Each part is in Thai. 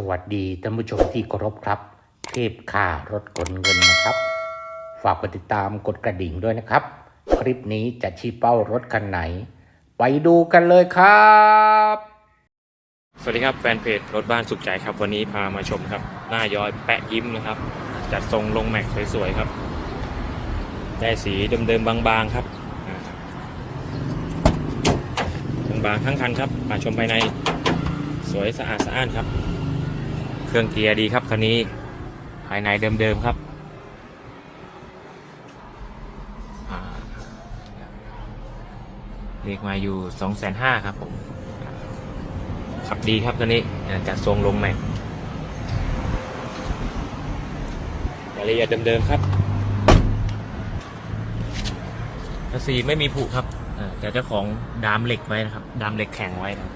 สวัสดีท่านผู้ชมที่เคารพครับ เทพค่ารถขนเงินนะครับ ฝากกดติดตามกดกระดิ่งด้วยนะครับ คลิปนี้จะชี้เป้ารถคันไหน ไปดูกันเลยครับ สวัสดีครับแฟนเพจรถบ้านสุขใจครับ วันนี้พามาชมครับ หน้าย้อยแปะยิ้มนะครับ จัดทรงลงแม็กสวยๆครับ ได้สีเดิมๆบางๆครับอ่าบางๆทั้งคันครับมาชมภายในสวยสะอาดสะอ้านครับ รื่องเกียร์ดีครับคันนี้ ภายในเดิมๆครับเรียกมาอยู่2 5 0 0 0ครับผมขับดีครับตัวนี้จัดทรงลงแม็กรายละเอียดเดิมๆครับกระสีไม่มีผุครับแต่เจ้าของดามเหล็กไว้นะครับ ดามเหล็กแข็งไว้นะ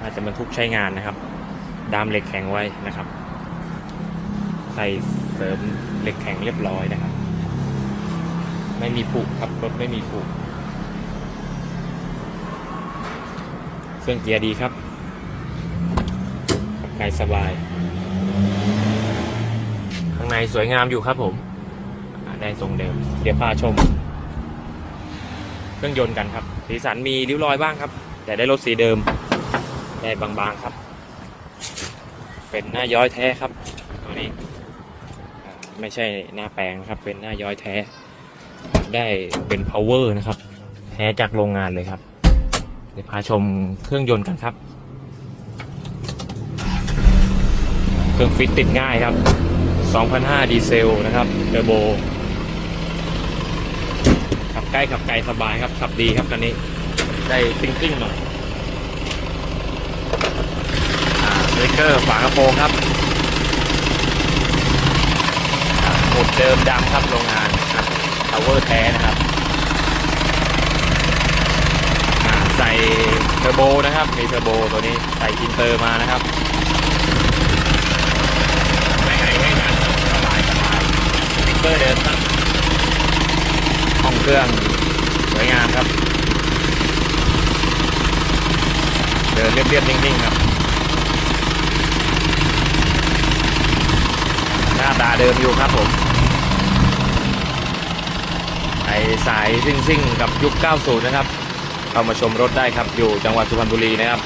อาจจะบรรทุกใช้งานนะครับ ดามเหล็กแข็งไว้นะครับ ใส่เสริมเหล็กแข็งเรียบร้อยนะครับ ไม่มีผุครับรถไม่มีผุเครื่องเกียร์ดีครับกายสบาย ข้างในสวยงามอยู่ครับผมอ่าได้ทรงเดิม เดี๋ยวพาชม เครื่องยนต์กันครับ สีสันมีริ้วรอยบ้างครับ แต่ได้รถสีเดิม ได้บางๆครับ เป็นหน้าย้อยแท้ครับตัวนี้ ไม่ใช่หน้าแปลงนะครับ เป็นหน้าย้อยแท้ ได้เป็น power นะครับ แท้จากโรงงานเลยครับ เดี๋ยวพาชมเครื่องยนต์กันครับ เครื่องฟิตติดง่ายครับ 2005 ดีเซลนะครับเทอร์โบ ขับใกล้ขับไกลสบายครับ ขับดีครับคันนี้ ได้ซิ้งซิ่งหน่อยอ่าเบรกเกอร์ฝากระโปรงครับอ่าหมุด เดิมดำครับโรงงานครับพาวเวอร์แท้นะครับใส่เทอร์โบนะครับ มีเทอร์โบตัวนี้ใส่อินเตอร์มานะครับไม่ไงไม่นานสบายสบายสติ๊กเกอร์เดิมครับห้องเครื่องสวยงามครับ เดินเรียบๆนิ่งๆครับหน้าตาเดิมอยู่ครับผม สายซิ่งๆ กับยุค 90 นะครับ เข้ามาชมรถได้ครับ อยู่จังหวัดสุพรรณบุรีนะครับ